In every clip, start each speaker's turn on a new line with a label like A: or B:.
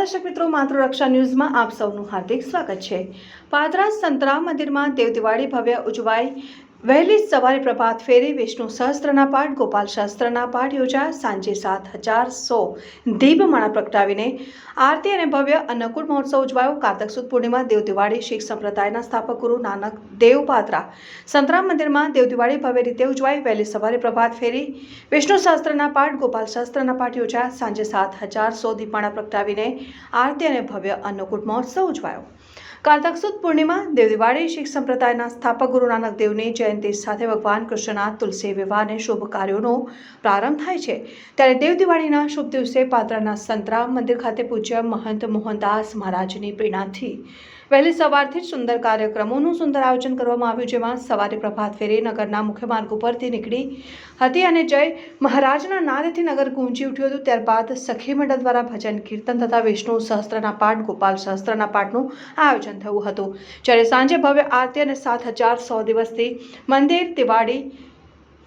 A: દર્શક મિત્રો માતૃરક્ષા ન્યૂઝમાં આપ સૌનું હાર્દિક સ્વાગત છે. પાદરા સંતરામ મંદિરમાં દેવ દિવાળી ભવ્ય ઉજવાઈ વહેલી સવારે પ્રભાત ફેરી વિષ્ણુ સહસ્ત્રના પાઠ, ગોપાલ શાસ્ત્રના પાઠ યોજાયા. સાંજે સાત હજાર સો દીપમાળા પ્રગટાવીને આરતી અને ભવ્ય અન્નકૂટ મહોત્સવ ઉજવાયો. કારતક સુદ પૂર્ણિમા, દેવ દિવાળી, શીખ સંપ્રદાયના સ્થાપક ગુરુ નાનક દેવ પાત્રા. સંતરામ મંદિરમાં દેવ દિવાળી ભવ્ય રીતે ઉજવાઈ વહેલી સવારે પ્રભાત ફેરી વિષ્ણુ સહસ્ત્રના પાઠ, ગોપાલ શાસ્ત્રના પાઠ યોજાયા. સાંજે સાત હજાર સો દીપમાળા પ્રગટાવીને આરતી અને ભવ્ય અન્નકૂટ મહોત્સવ ઉજવાયો. કારતક સુદ પૂર્ણિમા દેવ દિવાળી શીખ સંપ્રદાયના સ્થાપક ગુરુ નાનક દેવની જયંતિ સાથે ભગવાન કૃષ્ણના તુલસી વિવાહ અને શુભ કાર્યોનો પ્રારંભ થાય છે. ત્યારે દેવ દિવાળીના શુભ દિવસે પાત્રાના સંતરામ મંદિર ખાતે પૂજ્ય મહંત મોહનદાસ મહારાજની પ્રેરણાથી વહેલી સવારથી જ સુંદર કાર્યક્રમોનું સુંદર આયોજન કરવામાં આવ્યું, જેમાં સવારે પ્રભાત ફેરી, નગરના મુખ્ય માર્ગ ઉપરથી નીકળી હતી અને જય મહારાજના નાદથી નગર ગુંજી ઉઠ્યું હતું. ત્યારબાદ સખી મંડળ દ્વારા ભજન, કીર્તન તથા વિષ્ણુ સહસ્ત્રના પાઠ, ગોપાલ સહસ્ત્રના પાઠનું આયોજન થયું હતું. જ્યારે સાંજે ભવ્ય આરતી અને સાત હજાર સો દિવસથી મંદિર દિવાળી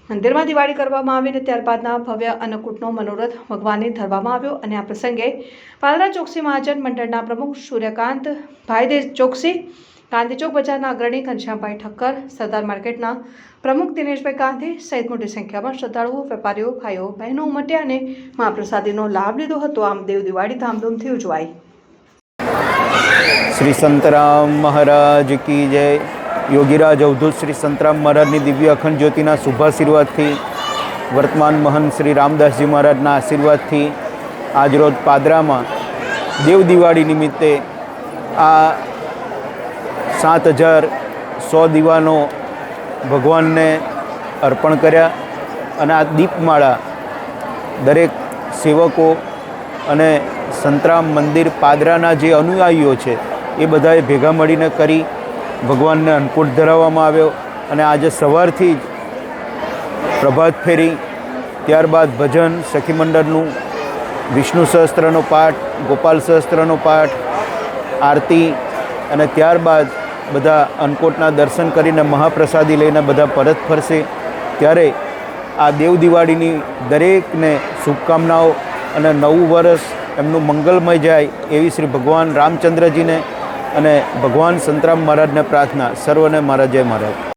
A: મંદિરમાં દિવાળી કરવામાં આવી અને ત્યારબાદના ભવ્ય અન્નકૂટનો મનોરથ ભગવાનને ધરવામાં આવ્યો અને આ પ્રસંગે પાલરા ચોકસી મહાજન મંડળના પ્રમુખ સૂર્યકાંત ભાઈદે ચોકસી, ગાંધી ચોક બજારના અગ્રણી ઘનશ્યામભાઈ ઠક્કર, સરદાર માર્કેટના પ્રમુખ દિનેશભાઈ ગાંધી સહિત મોટી સંખ્યામાં શ્રદ્ધાળુઓ, વેપારીઓ, ભાઈઓ, બહેનો ઉમટ્યા અને મહાપ્રસાદીનો લાભ લીધો હતો. આમ દેવ દિવાળી ધામધૂમથી ઉજવાઈ
B: શ્રી સંતરામ મહારાજ કી જય. યોગીરાજ અવધૂત શ્રી સંતરામ મહારાજની દિવ્ય અખંડ જ્યોતિના શુભાશીર્વાદથી વર્તમાન મહંત શ્રી રામદાસજી મહારાજના આશીર્વાદથી, આજરોજ પાદરામાં દેવ દિવાળી નિમિત્તે આ સાત હજાર સો દીવાનો ભગવાનને અર્પણ કર્યા અને આ દીપમાળા દરેક સેવકો અને સંતરામ મંદિર પાદરાના જે અનુયાયીઓ છે એ બધાએ ભેગા મળીને કરી ભગવાનને અન્નકૂટ ધરાવવામાં આવ્યો અને આજે સવારથી જ પ્રભાત ફેરી, ત્યારબાદ ભજન, સખી મંડળનું, વિષ્ણુ સહસ્ત્રનો પાઠ, ગોપાલ સહસ્ત્રનો પાઠ, આરતી અને ત્યારબાદ બધા અન્નકૂટના દર્શન કરીને મહાપ્રસાદી લઈને બધા પરત ફરશે. ત્યારે આ દેવ દિવાળીની દરેકને શુભકામનાઓ અને નવું વર્ષ એમનું મંગલમય જાય એવી શ્રી ભગવાન રામચંદ્રજીને અને ભગવાન સંતરામ મહારાજને પ્રાર્થના સર્વને મારા જય મહારાજ.